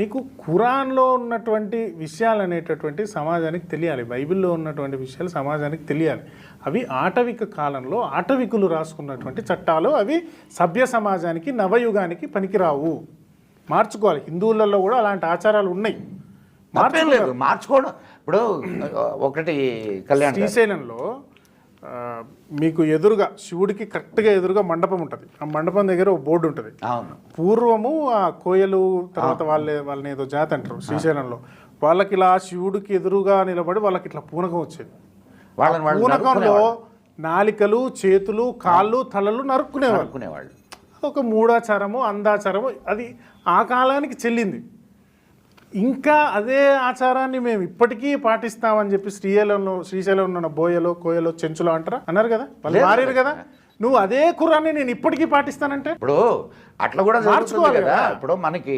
నీకు ఖురాన్లో ఉన్నటువంటి విషయాలు అనేటటువంటి సమాజానికి తెలియాలి. బైబిల్లో ఉన్నటువంటి విషయాలు సమాజానికి తెలియాలి. అవి ఆటవిక కాలంలో ఆటవికులు రాసుకున్నటువంటి చట్టాలు అవి సభ్య సమాజానికి నవయుగానికి పనికిరావు. మార్చుకోవాలి. హిందువులలో కూడా అలాంటి ఆచారాలు ఉన్నాయి. మార్చుకోవడం ఇప్పుడు ఒకటి కళ్యాణ్. శ్రీశైలంలో మీకు ఎదురుగా శివుడికి కరెక్ట్గా ఎదురుగా మండపం ఉంటుంది. ఆ మండపం దగ్గర ఒక బోర్డు ఉంటుంది. పూర్వము ఆ కోయలు తర్వాత వాళ్ళే వాళ్ళని ఏదో జాతి అంటారు శ్రీశైలంలో. వాళ్ళకి ఇలా శివుడికి ఎదురుగా నిలబడి వాళ్ళకి ఇట్లా పూనకం వచ్చేది. వాళ్ళు పూనకంలో నాలికలు చేతులు కాళ్ళు తలలు నరుక్కునేవారు అనుకునేవాళ్ళు ఒక మూడాచారము అందాచారము అది ఆ కాలానికి చెల్లింది. ఇంకా అదే ఆచారాన్ని మేము ఇప్పటికీ పాటిస్తామని చెప్పి శ్రీశైలంలో శ్రీశైలంలో ఉన్న బోయలో కోయలో చెంచులో అంటారా? అన్నారు కదా? వాళ్ళు. మారారు కదా? నువ్వు అదే కురాన్ని నేను ఇప్పటికీ పాటిస్తానంటే? ఇప్పుడు అట్లా కూడా మార్చుకోవాలి కదా. ఇప్పుడు మనకి